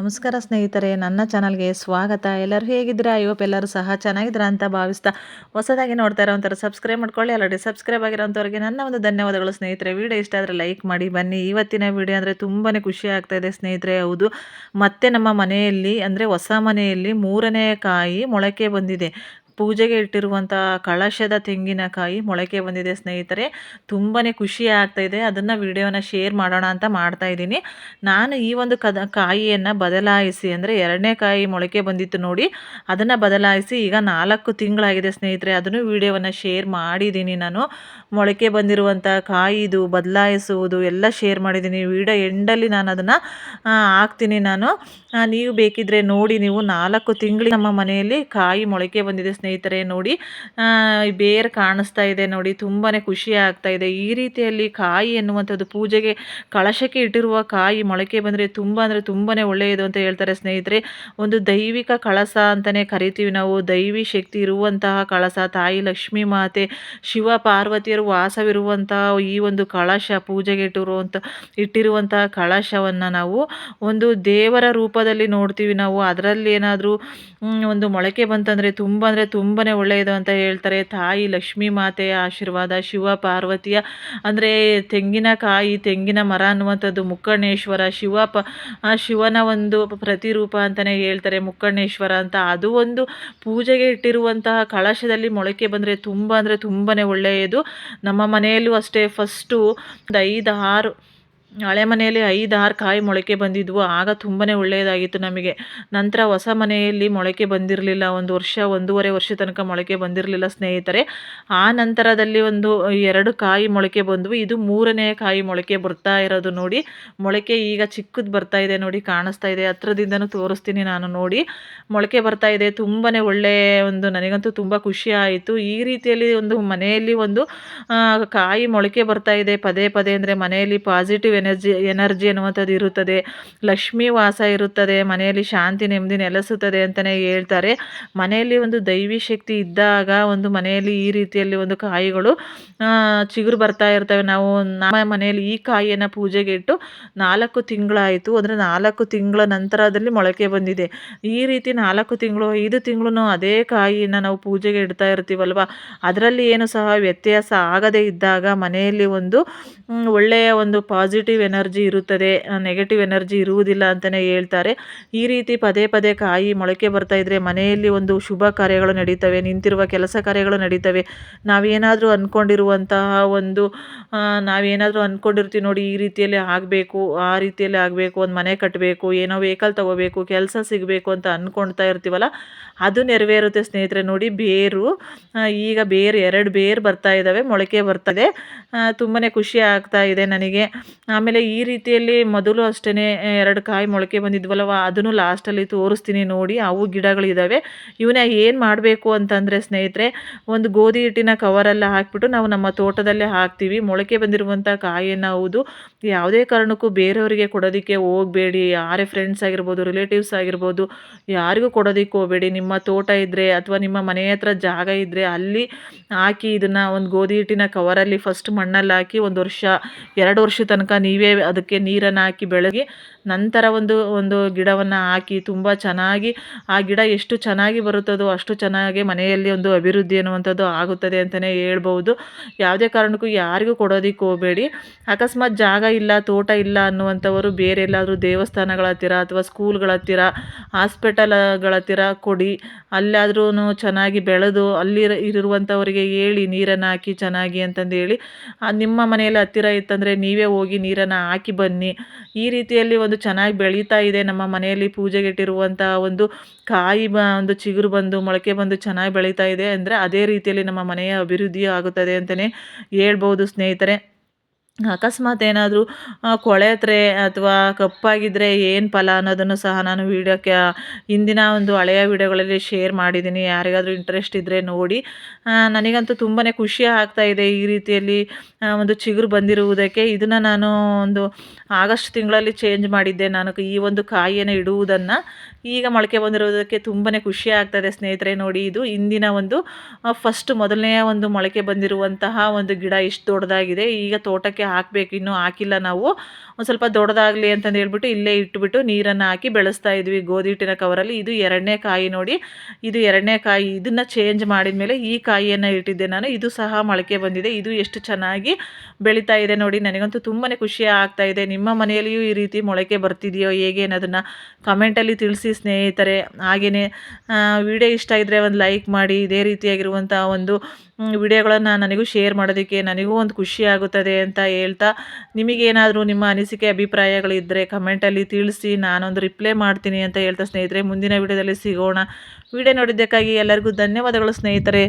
ನಮಸ್ಕಾರ ಸ್ನೇಹಿತರೆ, ನನ್ನ ಚಾನಲ್ಗೆ ಸ್ವಾಗತ. ಎಲ್ಲರೂ ಹೇಗಿದ್ದೀರಾ? ಇವತ್ತು ಎಲ್ಲರೂ ಸಹ ಚೆನ್ನಾಗಿದ್ದೀರಾ ಅಂತ ಭಾವಿಸ್ತಾ ಹೊಸದಾಗಿ ನೋಡ್ತಾ ಇರೋಂಥವ್ರು ಸಬ್ಸ್ಕ್ರೈಬ್ ಮಾಡ್ಕೊಳ್ಳಿ. ಆಲ್ರೆಡಿ ಸಬ್ಸ್ಕ್ರೈಬ್ ಆಗಿರೋಂಥವ್ರಿಗೆ ನನ್ನ ಒಂದು ಧನ್ಯವಾದಗಳು ಸ್ನೇಹಿತರೆ. ವಿಡಿಯೋ ಇಷ್ಟ ಆದರೆ ಲೈಕ್ ಮಾಡಿ. ಬನ್ನಿ, ಇವತ್ತಿನ ವಿಡಿಯೋ ಅಂದರೆ ತುಂಬಾ ಖುಷಿ ಆಗ್ತಾ ಇದೆ ಸ್ನೇಹಿತರೆ. ಹೌದು, ಮತ್ತೆ ನಮ್ಮ ಮನೆಯಲ್ಲಿ ಅಂದರೆ ಹೊಸ ಮನೆಯಲ್ಲಿ ಮೂರನೇ ಕಾಯಿ ಮೊಳಕೆ ಬಂದಿದೆ. ಪೂಜೆಗೆ ಇಟ್ಟಿರುವಂಥ ಕಳಶದ ತೆಂಗಿನಕಾಯಿ ಮೊಳಕೆ ಬಂದಿದೆ ಸ್ನೇಹಿತರೆ. ತುಂಬಾ ಖುಷಿ ಆಗ್ತಾ ಇದೆ. ಅದನ್ನು ವಿಡಿಯೋನ ಶೇರ್ ಮಾಡೋಣ ಅಂತ ಮಾಡ್ತಾ ಇದ್ದೀನಿ. ನಾನು ಈ ಒಂದು ಕದ ಕಾಯಿಯನ್ನು ಬದಲಾಯಿಸಿ ಅಂದರೆ ಎರಡನೇ ಕಾಯಿ ಮೊಳಕೆ ಬಂದಿತ್ತು ನೋಡಿ. ಅದನ್ನು ಬದಲಾಯಿಸಿ ಈಗ ನಾಲ್ಕು ತಿಂಗಳಾಗಿದೆ ಸ್ನೇಹಿತರೆ. ಅದನ್ನು ವಿಡಿಯೋವನ್ನು ಶೇರ್ ಮಾಡಿದ್ದೀನಿ ನಾನು. ಮೊಳಕೆ ಬಂದಿರುವಂಥ ಕಾಯಿದು ಬದಲಾಯಿಸುವುದು ಎಲ್ಲ ಶೇರ್ ಮಾಡಿದ್ದೀನಿ. ವಿಡಿಯೋ ಎಂಡಲ್ಲಿ ನಾನು ಅದನ್ನು ಹಾಕ್ತೀನಿ ನಾನು. ನೀವು ಬೇಕಿದ್ರೆ ನೋಡಿ. ನೀವು ನಾಲ್ಕು ತಿಂಗಳು ನಮ್ಮ ಮನೆಯಲ್ಲಿ ಕಾಯಿ ಮೊಳಕೆ ಬಂದಿದೆ ಸ್ನೇಹಿತರೆ, ನೋಡಿ ಬೇರು ಕಾಣಿಸ್ತಾ ಇದೆ, ನೋಡಿ ತುಂಬಾ ಖುಷಿ ಆಗ್ತಾ ಇದೆ. ಈ ರೀತಿಯಲ್ಲಿ ಕಾಯಿ ಎನ್ನುವಂಥದ್ದು ಪೂಜೆಗೆ ಕಳಶಕ್ಕೆ ಇಟ್ಟಿರುವ ಕಾಯಿ ಮೊಳಕೆ ಬಂದರೆ ತುಂಬ ಅಂದರೆ ತುಂಬಾ ಒಳ್ಳೆಯದು ಅಂತ ಹೇಳ್ತಾರೆ ಸ್ನೇಹಿತರೆ. ಒಂದು ದೈವಿಕ ಕಳಸ ಅಂತಲೇ ಕರಿತೀವಿ ನಾವು. ದೈವಿ ಶಕ್ತಿ ಇರುವಂತಹ ಕಳಸ, ತಾಯಿ ಲಕ್ಷ್ಮೀ ಮಾತೆ, ಶಿವ ಪಾರ್ವತಿಯರು ವಾಸವಿರುವಂತಹ ಈ ಒಂದು ಕಳಶ ಪೂಜೆಗೆ ಇಟ್ಟಿರುವಂಥ, ಇಟ್ಟಿರುವಂತಹ ಕಳಶವನ್ನು ನಾವು ಒಂದು ದೇವರ ರೂಪದಲ್ಲಿ ನೋಡ್ತೀವಿ ನಾವು. ಅದರಲ್ಲಿ ಏನಾದರೂ ಒಂದು ಮೊಳಕೆ ಬಂತಂದರೆ ತುಂಬ ಅಂದರೆ ತುಂಬಾ ಒಳ್ಳೆಯದು ಅಂತ ಹೇಳ್ತಾರೆ. ತಾಯಿ ಲಕ್ಷ್ಮೀ ಮಾತೆಯ ಆಶೀರ್ವಾದ, ಶಿವ, ಪಾರ್ವತಿಯ, ಅಂದರೆ ತೆಂಗಿನಕಾಯಿ ತೆಂಗಿನ ಮರ ಅನ್ನುವಂಥದ್ದು ಮುಕ್ಕಣ್ಣೇಶ್ವರ, ಶಿವ ಪ ಶಿವನ ಒಂದು ಪ್ರತಿರೂಪ ಅಂತಲೇ ಹೇಳ್ತಾರೆ ಮುಕ್ಕಣ್ಣೇಶ್ವರ ಅಂತ. ಅದು ಒಂದು ಪೂಜೆಗೆ ಇಟ್ಟಿರುವಂತಹ ಕಳಶದಲ್ಲಿ ಮೊಳಕೆ ಬಂದರೆ ತುಂಬ ಅಂದರೆ ತುಂಬಾ ಒಳ್ಳೆಯದು. ನಮ್ಮ ಮನೆಯಲ್ಲೂ ಅಷ್ಟೇ ಫಸ್ಟು ಒಂದು ಐದು, ಆರು ಹಳೆ ಮನೆಯಲ್ಲಿ ಐದು ಆರು ಕಾಯಿ ಮೊಳಕೆ ಬಂದಿದ್ವು. ಆಗ ತುಂಬಾ ಒಳ್ಳೆಯದಾಗಿತ್ತು ನಮಗೆ. ನಂತರ ಹೊಸ ಮನೆಯಲ್ಲಿ ಮೊಳಕೆ ಬಂದಿರಲಿಲ್ಲ. ಒಂದು ವರ್ಷ, ಒಂದೂವರೆ ವರ್ಷ ತನಕ ಮೊಳಕೆ ಬಂದಿರಲಿಲ್ಲ ಸ್ನೇಹಿತರೆ. ಆ ನಂತರದಲ್ಲಿ ಒಂದು ಎರಡು ಕಾಯಿ ಮೊಳಕೆ ಬಂದವು. ಇದು ಮೂರನೇ ಕಾಯಿ ಮೊಳಕೆ ಬರ್ತಾ ಇರೋದು ನೋಡಿ. ಮೊಳಕೆ ಈಗ ಚಿಕ್ಕದು ಬರ್ತಾ ಇದೆ ನೋಡಿ, ಕಾಣಿಸ್ತಾ ಇದೆ. ಹತ್ರದಿಂದನೂ ತೋರಿಸ್ತೀನಿ ನಾನು ನೋಡಿ. ಮೊಳಕೆ ಬರ್ತಾ ಇದೆ. ತುಂಬಾ ಒಳ್ಳೆಯ ಒಂದು ನನಗಂತೂ ತುಂಬ ಖುಷಿ ಆಯಿತು. ಈ ರೀತಿಯಲ್ಲಿ ಒಂದು ಮನೆಯಲ್ಲಿ ಒಂದು ಕಾಯಿ ಮೊಳಕೆ ಬರ್ತಾ ಇದೆ. ಪದೇ ಪದೇ ಅಂದರೆ ಮನೆಯಲ್ಲಿ ಪಾಸಿಟಿವ್ ಎನರ್ಜಿ ಎನರ್ಜಿ ಅನ್ನುವಂಥದ್ದು ಇರುತ್ತದೆ. ಲಕ್ಷ್ಮೀ ವಾಸ ಇರುತ್ತದೆ, ಮನೆಯಲ್ಲಿ ಶಾಂತಿ, ನೆಮ್ಮದಿ ನೆಲೆಸುತ್ತದೆ ಅಂತಲೇ ಹೇಳ್ತಾರೆ. ಮನೆಯಲ್ಲಿ ಒಂದು ದೈವಿ ಶಕ್ತಿ ಇದ್ದಾಗ, ಒಂದು ಮನೆಯಲ್ಲಿ ಈ ರೀತಿಯಲ್ಲಿ ಒಂದು ಕಾಯಿಗಳು ಚಿಗುರು ಬರ್ತಾ ಇರ್ತವೆ. ನಾವು ನಮ್ಮ ಮನೆಯಲ್ಲಿ ಈ ಕಾಯಿಯನ್ನು ಪೂಜೆಗೆ ಇಟ್ಟು ನಾಲ್ಕು ತಿಂಗಳಾಯಿತು. ಅಂದರೆ ನಾಲ್ಕು ತಿಂಗಳ ನಂತರದಲ್ಲಿ ಮೊಳಕೆ ಬಂದಿದೆ. ಈ ರೀತಿ ನಾಲ್ಕು ತಿಂಗಳು, ಐದು ತಿಂಗಳು ಅದೇ ಕಾಯಿಯನ್ನು ನಾವು ಪೂಜೆಗೆ ಇಡ್ತಾ ಇರ್ತೀವಲ್ವ? ಅದರಲ್ಲಿ ಏನು ಸಹ ವ್ಯತ್ಯಾಸ ಆಗದೇ ಇದ್ದಾಗ ಮನೆಯಲ್ಲಿ ಒಂದು ಒಳ್ಳೆಯ ಒಂದು ಪಾಸಿಟಿವ್ ಪಾಸಿಟಿವ್ ಎನರ್ಜಿ ಇರುತ್ತದೆ ನೆಗೆಟಿವ್ ಎನರ್ಜಿ ಇರುವುದಿಲ್ಲ ಅಂತಲೇ ಹೇಳ್ತಾರೆ. ಈ ರೀತಿ ಪದೇ ಪದೇ ಕಾಯಿ ಮೊಳಕೆ ಬರ್ತಾ ಇದ್ದರೆ ಮನೆಯಲ್ಲಿ ಒಂದು ಶುಭ ಕಾರ್ಯಗಳು ನಡೀತವೆ, ನಿಂತಿರುವ ಕೆಲಸ ಕಾರ್ಯಗಳು ನಡೀತವೆ. ನಾವೇನಾದರೂ ಅಂದ್ಕೊಂಡಿರುವಂತಹ ಒಂದು ನಾವೇನಾದರೂ ಅಂದ್ಕೊಂಡಿರ್ತೀವಿ ನೋಡಿ, ಈ ರೀತಿಯಲ್ಲಿ ಆಗಬೇಕು, ಆ ರೀತಿಯಲ್ಲಿ ಆಗಬೇಕು, ಒಂದು ಮನೆ ಕಟ್ಟಬೇಕು ಏನೋ ವೆಹಿಕಲ್ ತೊಗೋಬೇಕು, ಕೆಲಸ ಸಿಗಬೇಕು ಅಂತ ಅಂದ್ಕೊಳ್ತಾ ಇರ್ತೀವಲ್ಲ, ಅದು ನೆರವೇರುತ್ತೆ ಸ್ನೇಹಿತರೆ. ನೋಡಿ, ಬೇರು ಈಗ ಬೇರು, ಎರಡು ಬೇರು ಬರ್ತಾ ಇದ್ದಾವೆ ಮೊಳಕೆ ಬರ್ತದೆ ತುಂಬಾ ಖುಷಿ ಆಗ್ತಾ ಇದೆ ನನಗೆ. ಆಮೇಲೆ ಈ ರೀತಿಯಲ್ಲಿ ಮೊದಲು ಅಷ್ಟೇ ಎರಡು ಕಾಯಿ ಮೊಳಕೆ ಬಂದಿದ್ವಲ್ಲವ, ಅದನ್ನು ಲಾಸ್ಟಲ್ಲಿ ತೋರಿಸ್ತೀನಿ ನೋಡಿ, ಅವು ಗಿಡಗಳಿದ್ದಾವೆ ಇವನ್ನ ಏನು ಮಾಡಬೇಕು ಅಂತಂದರೆ ಸ್ನೇಹಿತರೆ, ಒಂದು ಗೋಧಿ ಹಿಟ್ಟಿನ ಕವರೆಲ್ಲ ಹಾಕಿಬಿಟ್ಟು ನಾವು ನಮ್ಮ ತೋಟದಲ್ಲೇ ಹಾಕ್ತೀವಿ. ಮೊಳಕೆ ಬಂದಿರುವಂಥ ಕಾಯಿಯನ್ನು ಹೌದು, ಯಾವುದೇ ಕಾರಣಕ್ಕೂ ಬೇರೆಯವರಿಗೆ ಕೊಡೋದಕ್ಕೆ ಹೋಗಬೇಡಿ. ಯಾರೇ ಫ್ರೆಂಡ್ಸ್ ಆಗಿರ್ಬೋದು ರಿಲೇಟಿವ್ಸ್ ಆಗಿರ್ಬೋದು, ಯಾರಿಗೂ ಕೊಡೋದಕ್ಕೆ ಹೋಗಬೇಡಿ. ನಿಮ್ಮ ತೋಟ ಇದ್ದರೆ ಅಥವಾ ನಿಮ್ಮ ಮನೆ ಹತ್ರ ಜಾಗ ಇದ್ದರೆ ಅಲ್ಲಿ ಹಾಕಿ ಇದನ್ನು ಒಂದು ಗೋಧಿ ಹಿಟ್ಟಿನ ಕವರಲ್ಲಿ ಫಸ್ಟ್ ಮಣ್ಣಲ್ಲಿ ಹಾಕಿ ಒಂದು ವರ್ಷ, ಎರಡು ವರ್ಷ ತನಕ ನೀವೇ ಅದಕ್ಕೆ ನೀರನ್ನು ಹಾಕಿ ಬೆಳಗ್ಗೆ ನಂತರ ಒಂದು ಒಂದು ಗಿಡವನ್ನು ಹಾಕಿ ತುಂಬ ಚೆನ್ನಾಗಿ, ಆ ಗಿಡ ಎಷ್ಟು ಚೆನ್ನಾಗಿ ಬರುತ್ತದೋ ಅಷ್ಟು ಚೆನ್ನಾಗಿ ಮನೆಯಲ್ಲಿ ಒಂದು ಅಭಿವೃದ್ಧಿ ಅನ್ನುವಂಥದ್ದು ಆಗುತ್ತದೆ ಅಂತಲೇ ಹೇಳ್ಬೋದು ಯಾವುದೇ ಕಾರಣಕ್ಕೂ ಯಾರಿಗೂ ಕೊಡೋದಕ್ಕೆ ಹೋಗಬೇಡಿ. ಅಕಸ್ಮಾತ್ ಜಾಗ ಇಲ್ಲ, ತೋಟ ಇಲ್ಲ ಅನ್ನುವಂಥವರು ಬೇರೆ ಎಲ್ಲಾದರೂ ದೇವಸ್ಥಾನಗಳ ಹತ್ತಿರ ಅಥವಾ ಸ್ಕೂಲ್ಗಳ ಹತ್ತಿರ, ಹಾಸ್ಪಿಟಲ್ಗಳ ಹತ್ತಿರ ಕೊಡಿ. ಅಲ್ಲಾದ್ರೂ ಚೆನ್ನಾಗಿ ಬೆಳೆದು ಅಲ್ಲಿ ಇರುವಂಥವರಿಗೆ ಹೇಳಿ ನೀರನ್ನು ಹಾಕಿ ಚೆನ್ನಾಗಿ ಅಂತಂದು ಹೇಳಿ ನಿಮ್ಮ ಮನೆಯಲ್ಲಿ ಹತ್ತಿರ ಇತ್ತಂದರೆ ನೀವೇ ಹೋಗಿ ನೀರನ್ನು ಹಾಕಿ ಬನ್ನಿ. ಈ ರೀತಿಯಲ್ಲಿ ಒಂದು ಚೆನ್ನಾಗಿ ಬೆಳೀತಾ ಇದೆ ನಮ್ಮ ಮನೆಯಲ್ಲಿ ಪೂಜೆಗೆ ಇಟ್ಟಿರುವಂಥ ಒಂದು ಕಾಯಿ ಬ, ಒಂದು ಚಿಗುರು ಬಂದು, ಮೊಳಕೆ ಬಂದು ಚೆನ್ನಾಗಿ ಬೆಳೀತಾ ಇದೆ. ಅಂದರೆ ಅದೇ ರೀತಿಯಲ್ಲಿ ನಮ್ಮ ಮನೆಯ ಅಭಿವೃದ್ಧಿ ಆಗುತ್ತದೆ ಅಂತಲೇ ಹೇಳ್ಬೋದು ಸ್ನೇಹಿತರೆ. ಅಕಸ್ಮಾತ್ ಏನಾದರೂ ಕೊಳೆತ್ರೆ ಅಥವಾ ಕಪ್ಪಾಗಿದ್ದರೆ ಏನು ಫಲ ಅನ್ನೋದನ್ನು ಸಹ ನಾನು ವೀಡಿಯೋಕ್ಕೆ, ಹಿಂದಿನ ಒಂದು ಹಳೆಯ ವೀಡಿಯೋಗಳಲ್ಲಿ ಶೇರ್ ಮಾಡಿದ್ದೀನಿ. ಯಾರಿಗಾದರೂ ಇಂಟ್ರೆಸ್ಟ್ ಇದ್ದರೆ ನೋಡಿ. ನನಗಂತೂ ತುಂಬಾ ಖುಷಿ ಆಗ್ತಾ ಇದೆ ಈ ರೀತಿಯಲ್ಲಿ ಒಂದು ಚಿಗುರು ಬಂದಿರುವುದಕ್ಕೆ. ಇದನ್ನು ನಾನು ಒಂದು ಆಗಸ್ಟ್ ತಿಂಗಳಲ್ಲಿ ಚೇಂಜ್ ಮಾಡಿದ್ದೆ. ನಾನು ಈ ಒಂದು ಕಾಯಿಯನ್ನು ಇಡುವುದನ್ನು. ಈಗ ಮೊಳಕೆ ಬಂದಿರುವುದಕ್ಕೆ ತುಂಬಾ ಖುಷಿ ಆಗ್ತದೆ ಸ್ನೇಹಿತರೆ ನೋಡಿ. ಇದು ಇಂದಿನ ಒಂದು ಫಸ್ಟ್ ಮೊದಲನೆಯ ಒಂದು ಮೊಳಕೆ ಬಂದಿರುವಂತಹ ಒಂದು ಗಿಡ ಇಷ್ಟು ದೊಡ್ಡದಾಗಿದೆ. ಈಗ ತೋಟಕ್ಕೆ ಹಾಕಬೇಕು, ಇನ್ನೂ ಹಾಕಿಲ್ಲ ನಾವು. ಒಂದು ಸ್ವಲ್ಪ ದೊಡ್ಡದಾಗಲಿ ಅಂತಂದು ಹೇಳ್ಬಿಟ್ಟು ಇಲ್ಲೇ ಇಟ್ಬಿಟ್ಟು ನೀರನ್ನು ಹಾಕಿ ಬೆಳೆಸ್ತಾ ಇದ್ವಿ ಗೋಧಿ ಹಿಟ್ಟಿನ ಕವರಲ್ಲಿ ಇದು ಎರಡನೇ ಕಾಯಿ ನೋಡಿ. ಇದು ಎರಡನೇ ಕಾಯಿ, ಇದನ್ನು ಚೇಂಜ್ ಮಾಡಿದ ಮೇಲೆ ಈ ಕಾಯಿಯನ್ನು ಇಟ್ಟಿದ್ದೆ ನಾನು. ಇದು ಸಹ ಮೊಳಕೆ ಬಂದಿದೆ. ಇದು ಎಷ್ಟು ಚೆನ್ನಾಗಿ ಬೆಳೀತಾ ಇದೆ ನೋಡಿ. ನನಗಂತೂ ತುಂಬಾ ಖುಷಿ ಆಗ್ತಾ ಇದೆ. ನಿಮ್ಮ ಮನೆಯಲ್ಲಿಯೂ ಈ ರೀತಿ ಮೊಳಕೆ ಬರ್ತಿದೆಯೋ ಹೇಗೆ ಅನ್ನೋದನ್ನು ಕಮೆಂಟಲ್ಲಿ ತಿಳಿಸಿ ಸ್ನೇಹಿತರೆ. ಹಾಗೆಯೇ ವಿಡಿಯೋ ಇಷ್ಟ ಇದ್ದರೆ ಒಂದು ಲೈಕ್ ಮಾಡಿ. ಇದೇ ರೀತಿಯಾಗಿರುವಂಥ ಒಂದು ವಿಡಿಯೋಗಳನ್ನು ನನಗೂ ಶೇರ್ ಮಾಡೋದಕ್ಕೆ ನನಗೂ ಒಂದು ಖುಷಿ ಆಗುತ್ತದೆ ಅಂತ ಹೇಳ್ತಾ ನಿಮಗೇನಾದರೂ ನಿಮ್ಮ ಅನಿಸಿಕೆ ಅಭಿಪ್ರಾಯಗಳಿದ್ದರೆ ಕಮೆಂಟಲ್ಲಿ ತಿಳಿಸಿ, ನಾನೊಂದು ರಿಪ್ಲೈ ಮಾಡ್ತೀನಿ ಅಂತ ಹೇಳ್ತಾ ಸ್ನೇಹಿತರೆ, ಮುಂದಿನ ವಿಡಿಯೋದಲ್ಲಿ ಸಿಗೋಣ. ವಿಡಿಯೋ ನೋಡಿದ್ದಕ್ಕಾಗಿ ಎಲ್ಲರಿಗೂ ಧನ್ಯವಾದಗಳು ಸ್ನೇಹಿತರೆ.